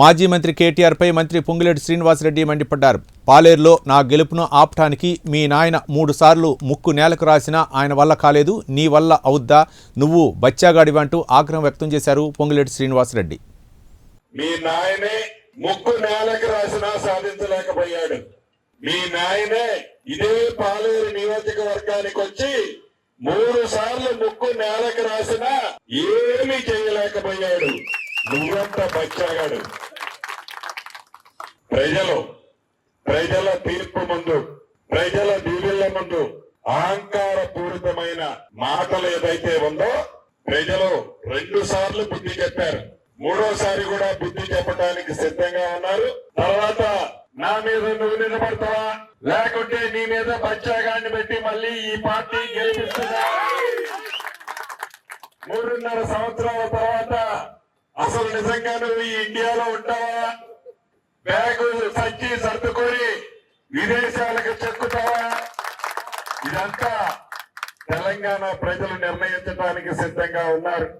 మాజీ మంత్రి కేటీఆర్పై మంత్రి పొంగులేటి శ్రీనివాసరెడ్డి మండిపడ్డారు. పాలేరులో నా గెలుపును ఆపటానికి మీ నాయన మూడుసార్లు ముక్కు నేలకు రాసినా ఆయన వల్ల కాలేదు నీ వల్ల అవుద్దా? నువ్వు బచ్చాగాడివంటూ ఆగ్రహం వ్యక్తం చేశారు పొంగులేటి శ్రీనివాసరెడ్డి. మీ నాయనే ముక్కు నేలకు రాసినా సాధించలేకపోయాడు. మీ నాయనే ఇదే పాలేరు నియోజకవర్గానికి వచ్చి మూడు సార్లు ముక్కు నేలకు రాసినా ఏమీ చేయలేకపోయాడు. నువ్వంతా బచ్చాగాడు. ప్రజలు ప్రజల తీర్పు ముందు ప్రజల దీవెళ్ళ ముందు అహంకార పూరితమైన మాటలు ఏదైతే ఉందో ప్రజలు రెండు సార్లు బుద్ధి చెప్పారు. మూడోసారి కూడా బుద్ధి చెప్పడానికి సిద్ధంగా ఉన్నారు. తర్వాత నా మీద నువ్వు నిలబడతావా? లేకుంటే నీ మీద బచ్చాగాన్ని పెట్టి మళ్ళీ ఈ పార్టీ గెలిపిస్తున్నా మూడున్నర సంవత్సరాల తర్వాత అసలు నిజంగా నువ్వు ఈ ఇండియాలో ఉంటావా? బ్యాగు సంచి సర్దుకొని విదేశాలకు చెక్కుతావా? ఇదంతా తెలంగాణ ప్రజలు నిర్ణయించడానికి సిద్ధంగా ఉన్నారు.